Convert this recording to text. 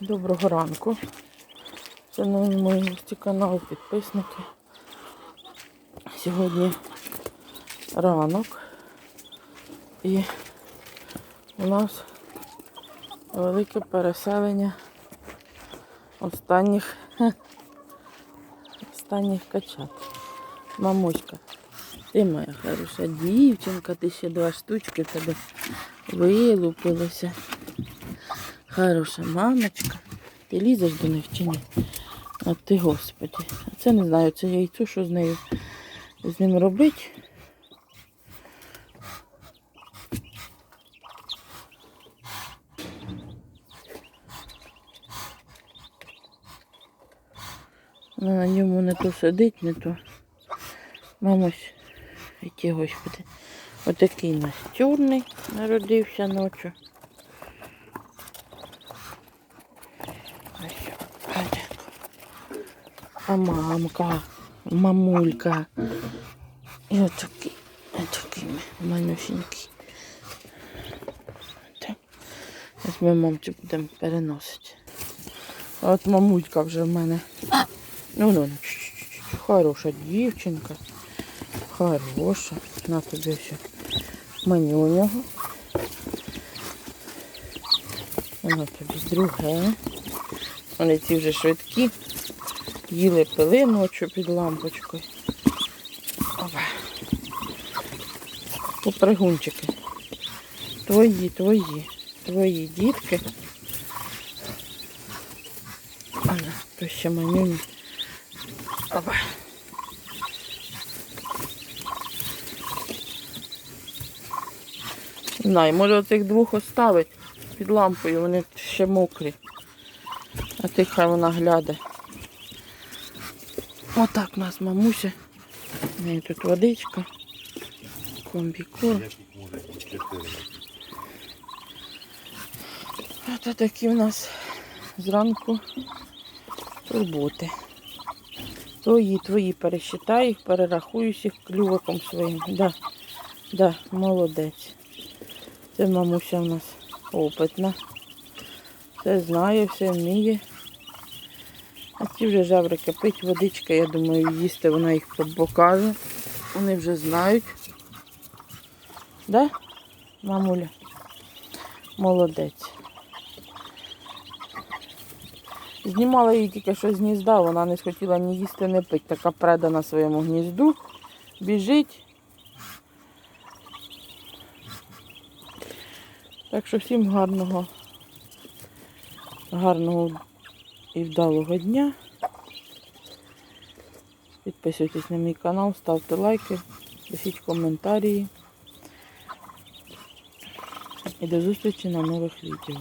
Доброго ранку. Шановні мої гості каналу, підписники. Сьогодні ранок і у нас велике переселення останніх, останніх качат. Мамуська, ти моя хороша дівчинка, ти ще два штучки тебе вилупилося. Хороша мамочка. Ти лізеш до них чи ні? А ти, господи. А Це не знаю, це яйцо, що з нею з ним робить. Вона на ньому не то сидить, не то. Мамусь, який господи. Отакий у нас чорний народився ночі. А мамка, мамулька. І отакий, отакий манюсінький. Так. Ось ми мамці будемо переносити. От мамулька вже в мене. Ну, ну, чш-чш-чш. хороша дівчинка. Хороша. На тобі все. Манюнього. Воно тобі друге. Вони ці вже швидкі. Їли пили ночі під лампочкою. Опа. Попригунчики. Твої, твої, твої дітки. Ана, то ще манюні. Опа. Не знаю, може цих двох оставить під лампою, вони ще мокрі. А ти хай вона гляде. Отак у нас мамуся. У неї тут водичка, комбікорм. Ось такі у нас зранку турботи. Твої, твої пересчитай їх, перерахую їх клювиком своїм. Да, да, молодець. Це мамуся у нас опитна. Все знає, все вміє. А ці вже жабрики пить водичка, я думаю, їсти вона їх покаже. Вони вже знають. Да, мамуля? Молодець. Знімала її тільки що з гнізда, вона не схотіла ні їсти, ні пити. Така предана своєму гнізду. Біжить. Так що всім гарного, гарного і вдалого дня. Підписуйтесь на мій канал, ставте лайки, пишіть коментарі. І до зустрічі на нових відео.